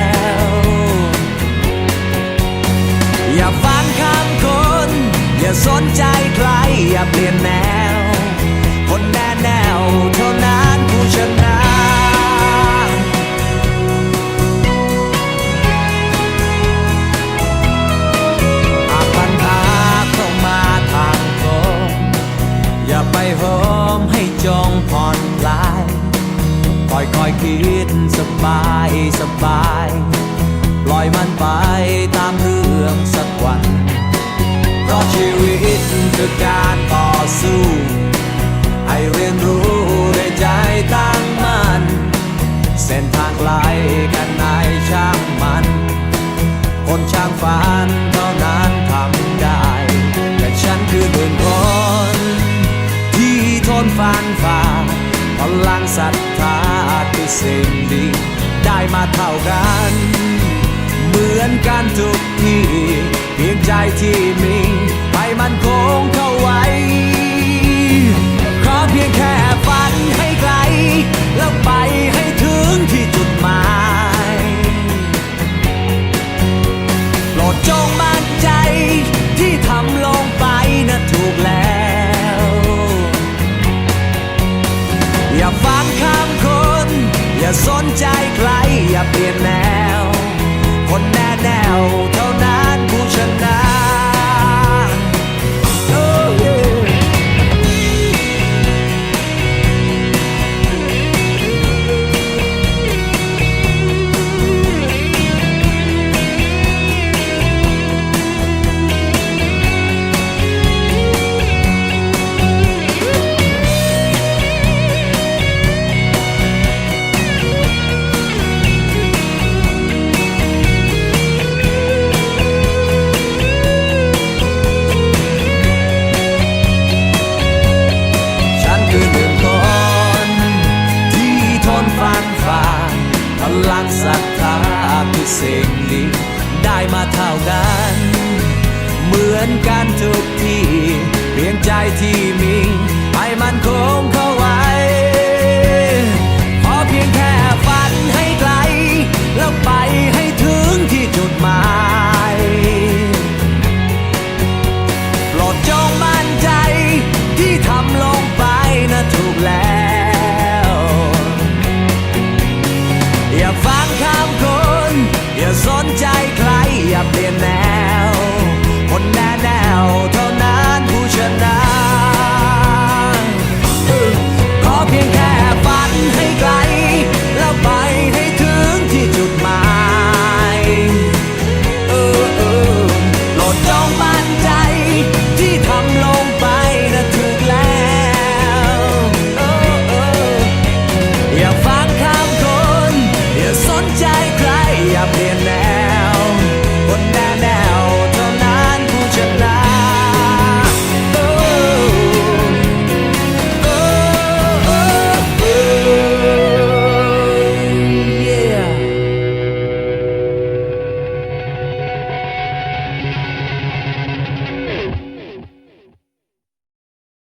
ว สนใจใครอย่าเปลี่ยนแนว คนแน่แนวเท่านั้นผู้ชนะหากปัญหาเข้ามาทางตรงอย่าไปโหมให้จงผ่อนคลายค่อยค่อยคิดสบายสบาย ปล่อยมันไปตาม ตคือการต่อสู้ ให้เรียนรู้ด้วยใจตั้งมั่นเส้นทางไกลกันไหนช่างมัน คนช่างฝันเท่านั้นทำได้ แต่ฉันคือหนึ่งคน ที่ทนฟันฝ่าพลังศรัทธาคือสิ่งดีได้มาเท่ากัน เหมือนกันทุกทีเพียงใจที่มี นใจใครอย่าเปลี่ยนแนว คนแน่แนวเท่านั้นผู้ชนะ รัทธาคือสิ่งดีได้มาเท่ากันเหมือนกันทุกที่เพียงใจที่มีให้